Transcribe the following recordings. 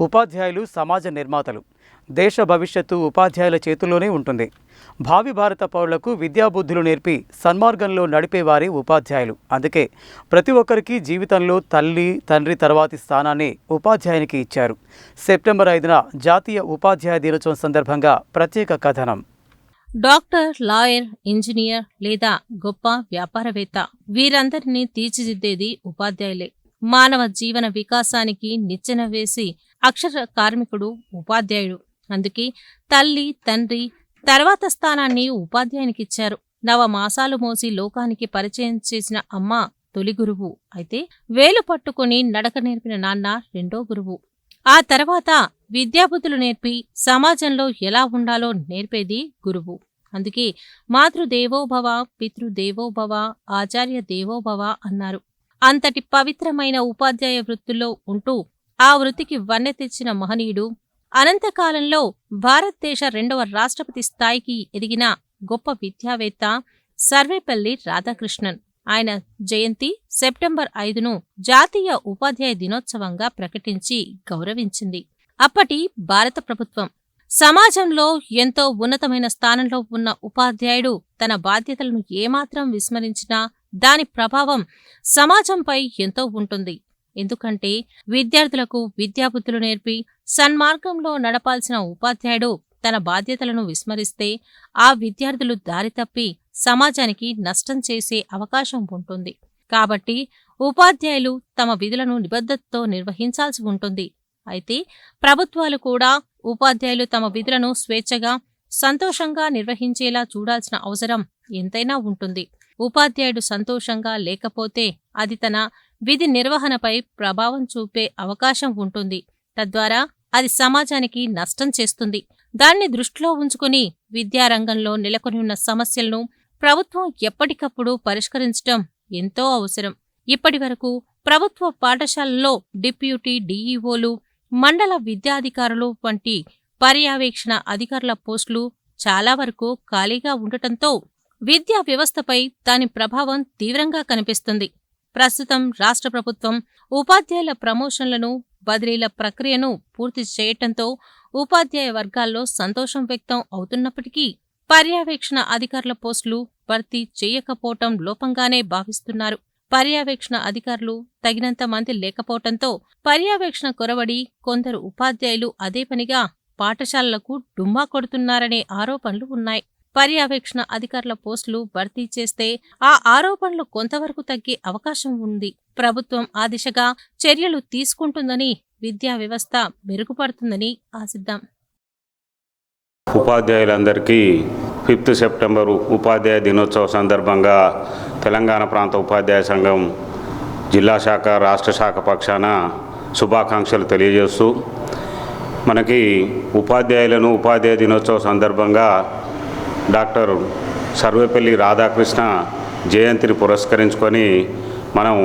ఉపాధ్యాయులు సమాజ నిర్మాతలు. దేశ భవిష్యత్తు ఉపాధ్యాయుల చేతుల్లోనే ఉంటుంది. భావి భారత పౌరులకు విద్యాబుద్ధులు నేర్పి సన్మార్గంలో నడిపేవారే ఉపాధ్యాయులు. అందుకే ప్రతి ఒక్కరికి జీవితంలో తల్లి తండ్రి తర్వాతి స్థానాన్ని ఉపాధ్యాయునికి ఇచ్చారు. సెప్టెంబర్ ఐదున జాతీయ ఉపాధ్యాయ దినోత్సవం సందర్భంగా ప్రత్యేక కథనం. డాక్టర్ లాయర్ ఇంజనీర్ లేదా గొప్ప వ్యాపారవేత్త వీరందరినీ తీర్చిదిద్దేది ఉపాధ్యాయులే. మానవ జీవన వికాసానికి నిచ్చెన వేసి అక్షర కార్మికుడు ఉపాధ్యాయుడు. అందుకే తల్లి తండ్రి తర్వాత స్థానాన్ని ఉపాధ్యాయునికిచ్చారు. నవ మాసాలు మోసి లోకానికి పరిచయం చేసిన అమ్మ తొలి గురువు. అయితే వేలు పట్టుకుని నడక నేర్పిన నాన్న రెండో గురువు. ఆ తర్వాత విద్యాబుద్ధులు నేర్పి సమాజంలో ఎలా ఉండాలో నేర్పేది గురువు. అందుకే మాతృదేవోభవ పితృదేవోభవ ఆచార్య దేవోభవ అన్నారు. అంతటి పవిత్రమైన ఉపాధ్యాయ వృత్తుల్లో ఉంటూ ఆ వృత్తికి వన్నె తెచ్చిన మహనీయుడు అనంతకాలంలో భారతదేశ రెండవ రాష్ట్రపతి స్థాయికి ఎదిగిన గొప్ప విద్యావేత్త సర్వేపల్లి రాధాకృష్ణన్. ఆయన జయంతి సెప్టెంబర్ ఐదును జాతీయ ఉపాధ్యాయ దినోత్సవంగా ప్రకటించి గౌరవించింది. అప్పటి భారత ప్రభుత్వం సమాజంలో ఎంతో ఉన్నతమైన స్థానంలో ఉన్న ఉపాధ్యాయుడు తన బాధ్యతలను ఏమాత్రం విస్మరించినా దాని ప్రభావం సమాజంపై ఎంతో ఉంటుంది. ఎందుకంటే విద్యార్థులకు విద్యాబుద్ధులు నేర్పి సన్మార్గంలో నడపాల్సిన ఉపాధ్యాయుడు తన బాధ్యతలను విస్మరిస్తే ఆ విద్యార్థులు దారి తప్పి సమాజానికి నష్టం చేసే అవకాశం ఉంటుంది. కాబట్టి ఉపాధ్యాయులు తమ విధులను నిబద్ధతతో నిర్వహించాల్సి ఉంటుంది. అయితే ప్రభుత్వాలు కూడా ఉపాధ్యాయులు తమ విధులను స్వేచ్ఛగా సంతోషంగా నిర్వహించేలా చూడాల్సిన అవసరం ఎంతైనా ఉంటుంది. ఉపాధ్యాయుడు సంతోషంగా లేకపోతే అది తన విధి నిర్వహణపై ప్రభావం చూపే అవకాశం ఉంటుంది. తద్వారా అది సమాజానికి నష్టం చేస్తుంది. దాన్ని దృష్టిలో ఉంచుకుని విద్యారంగంలో నెలకొని ఉన్న సమస్యలను ప్రభుత్వం ఎప్పటికప్పుడు పరిష్కరించడం ఎంతో అవసరం. ఇప్పటి వరకు ప్రభుత్వ పాఠశాలల్లో డిప్యూటీ డీఈఓలు మండల విద్యాధికారులు వంటి పర్యవేక్షణ అధికారుల పోస్టులు చాలా వరకు ఖాళీగా ఉండటంతో విద్యా వ్యవస్థపై దాని ప్రభావం తీవ్రంగా కనిపిస్తుంది. ప్రస్తుతం రాష్ట్ర ప్రభుత్వం ఉపాధ్యాయుల ప్రమోషన్లను బదిలీల ప్రక్రియను పూర్తి చేయటంతో ఉపాధ్యాయ వర్గాల్లో సంతోషం వ్యక్తం అవుతున్నప్పటికీ పర్యవేక్షణ అధికారుల పోస్టులు భర్తీ చేయకపోవటం లోపంగానే భావిస్తున్నారు. పర్యవేక్షణ అధికారులు తగినంత మంది లేకపోవటంతో పర్యవేక్షణ కొరవడి కొందరు ఉపాధ్యాయులు అదే పనిగా పాఠశాలలకు డుమ్మా కొడుతున్నారనే ఆరోపణలు ఉన్నాయి. పర్యవేక్షణ అధికారుల పోస్టులు భర్తీ చేస్తే ఆ ఆరోపణలు కొంతవరకు తగ్గే అవకాశం ఉంది. ప్రభుత్వం ఆ దిశగా చర్యలు తీసుకుంటుందని విద్యా వ్యవస్థ మెరుగుపడుతుందని ఆశిద్దాం. ఉపాధ్యాయులందరికీ ఫిఫ్త్ సెప్టెంబరు ఉపాధ్యాయ దినోత్సవ సందర్భంగా తెలంగాణ ప్రాంత ఉపాధ్యాయ సంఘం జిల్లా శాఖ రాష్ట్ర శాఖ పక్షాన శుభాకాంక్షలు తెలియజేస్తూ మనకి ఉపాధ్యాయులను ఉపాధ్యాయ దినోత్సవ సందర్భంగా డాక్టర్ సర్వేపల్లి రాధాకృష్ణ జయంతిని పురస్కరించుకొని మనం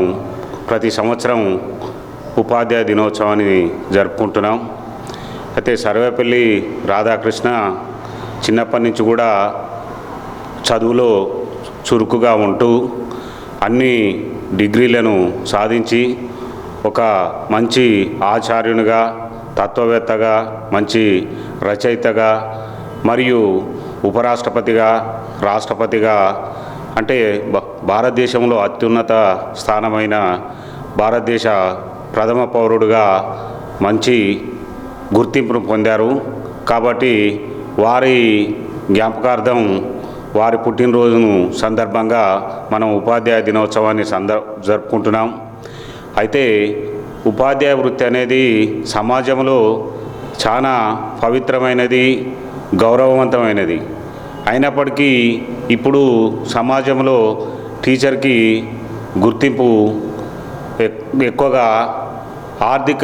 ప్రతి సంవత్సరం ఉపాధ్యాయ దినోత్సవాన్ని జరుపుకుంటున్నాం. అయితే సర్వేపల్లి రాధాకృష్ణ చిన్నప్పటి నుంచి కూడా చదువులో చురుకుగా ఉంటూ అన్ని డిగ్రీలను సాధించి ఒక మంచి ఆచార్యునిగా తత్వవేత్తగా మంచి రచయితగా మరియు ఉపరాష్ట్రపతిగా రాష్ట్రపతిగా అంటే భ- భారతదేశంలో అత్యున్నత స్థానమైన భారతదేశ ప్రథమ పౌరుడుగా మంచి గుర్తింపును పొందారు. కాబట్టి వారి జ్ఞాపకార్థం వారి పుట్టినరోజును సందర్భంగా మనం ఉపాధ్యాయ దినోత్సవాన్ని సందర్ జరుపుకుంటున్నాం. అయితే ఉపాధ్యాయ వృత్తి అనేది సమాజంలో చాలా పవిత్రమైనది గౌరవవంతమైనది. అయినప్పటికీ ఇప్పుడు సమాజంలో టీచర్కి గుర్తింపు ఎక్- ఎక్కువగా ఆర్థిక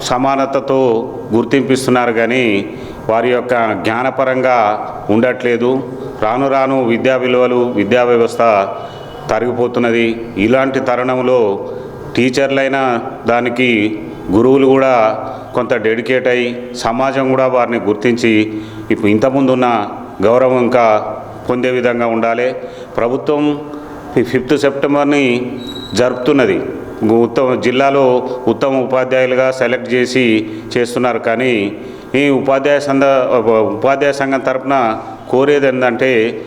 సమానతతో గుర్తింపిస్తున్నారు కానీ వారి యొక్క జ్ఞానపరంగా ఉండట్లేదు. రాను రాను విద్యా విలువలు విద్యా వ్యవస్థ తరిగిపోతున్నది. ఇలాంటి తరుణంలో టీచర్లైన దానికి గురువులు కూడా కొంత డెడికేట్ అయ్యి సమాజం కూడా వారిని గుర్తించి ఇప్పుడు ఇంతకుముందున్న గౌరవం ఇంకా పొందే విధంగా ఉండాలి. ప్రభుత్వం ఫిఫ్త్ సెప్టెంబర్ని జరుపుతున్నది. ఉత్తమ జిల్లాలో ఉత్తమ ఉపాధ్యాయులుగా సెలెక్ట్ చేసి చేస్తున్నారు. కానీ ఈ ఉపాధ్యాయ సంఘ ఉపాధ్యాయ సంఘం తరపున కోరేది ఏంటంటే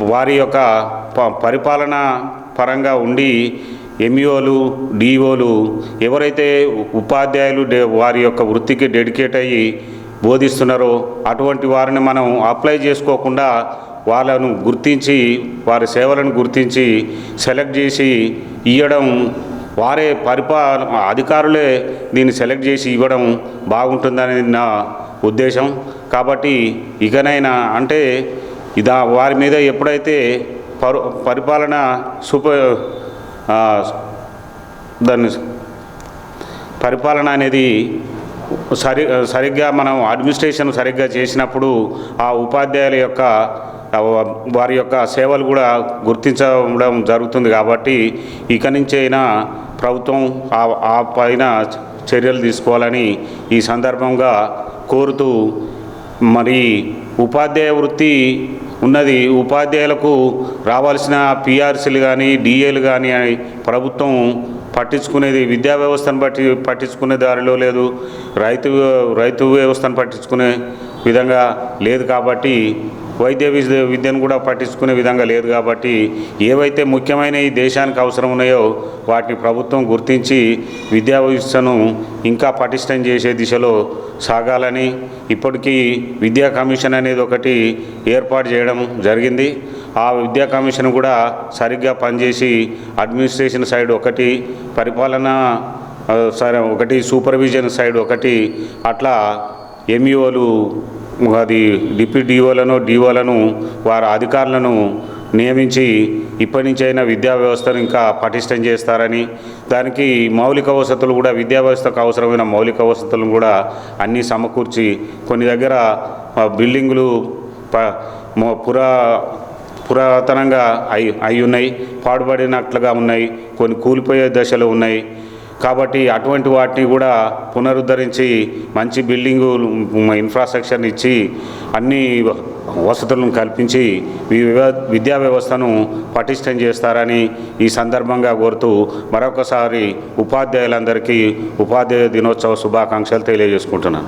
వారి యొక్క ప- పరిపాలన పరంగా ఉండి ఎంఈఓలు డిఈఓలు ఎవరైతే ఉపాధ్యాయులు డే- వారి యొక్క వృత్తికి డెడికేట్ అయ్యి బోధిస్తున్నారో అటువంటి వారిని మనం అప్లై చేసుకోకుండా వాళ్ళను గుర్తించి వారి సేవలను గుర్తించి సెలెక్ట్ చేసి ఇవ్వడం వారే పరిపా అధికారులే దీన్ని సెలెక్ట్ చేసి ఇవ్వడం బాగుంటుందని నా ఉద్దేశం. కాబట్టి ఇకనైనా అంటే ఇదా వారి మీద ఎప్పుడైతే పరు పరిపాలన సూపర్ దాన్ని పరిపాలన అనేది సరి సరిగ్గా మనం అడ్మినిస్ట్రేషన్ సరిగ్గా చేసినప్పుడు ఆ ఉపాధ్యాయుల యొక్క వారి యొక్క సేవలు కూడా గుర్తించడం జరుగుతుంది కాబట్టి ఇక నుంచైనా ప్రభుత్వం ఆ ఆ పైన చర్యలు తీసుకోవాలని ఈ సందర్భంగా కోరుతూ మరి ఉపాధ్యాయ వృత్తి ఉన్నది. ఉపాధ్యాయులకు రావాల్సిన పిఆర్సీలు కానీ డిఏలు కానీ ప్రభుత్వం పట్టించుకునేది విద్యా వ్యవస్థను పట్టి పట్టించుకునే దారిలో లేదు. రైతు రైతు వ్యవస్థను పట్టించుకునే విధంగా లేదు కాబట్టి వైద్య విద్య విద్యను కూడా పట్టించుకునే విధంగా లేదు కాబట్టి ఏవైతే ముఖ్యమైన ఈ దేశానికి అవసరం ఉన్నాయో వాటిని ప్రభుత్వం గుర్తించి విద్యా వ్యవస్థను ఇంకా పటిష్టం చేసే దిశలో సాగాలని ఇప్పటికీ విద్యా కమిషన్ అనేది ఒకటి ఏర్పాటు చేయడం జరిగింది. ఆ విద్యా కమిషన్ కూడా సరిగ్గా పనిచేసి అడ్మినిస్ట్రేషన్ సైడ్ ఒకటి పరిపాలన సరే ఒకటి సూపర్విజన్ సైడ్ ఒకటి అట్లా ఎంఈఓలు అది డిప్యూటీ డిఓలను వారి అధికారులను నియమించి ఇప్పటి నుంచి అయినా విద్యా వ్యవస్థను ఇంకా పటిష్టం చేస్తారని దానికి మౌలిక వసతులు కూడా విద్యా వ్యవస్థకు అవసరమైన మౌలిక వసతులను కూడా అన్నీ సమకూర్చి కొన్ని దగ్గర బిల్డింగులు ప పురా పురాతనంగా అయి అయి ఉన్నాయి పాడుపడినట్లుగా ఉన్నాయి కొన్ని కూలిపోయే దశలు ఉన్నాయి. కాబట్టి అటువంటి వాటిని కూడా పునరుద్ధరించి మంచి బిల్డింగు ఇన్ఫ్రాస్ట్రక్చర్ని ఇచ్చి అన్ని వసతులను కల్పించి వివ- విద్యా వ్యవస్థను పటిష్టం చేస్తారని ఈ సందర్భంగా కోరుతూ మరొకసారి ఉపాధ్యాయులందరికీ ఉపాధ్యాయ దినోత్సవ శుభాకాంక్షలు తెలియజేసుకుంటున్నాను.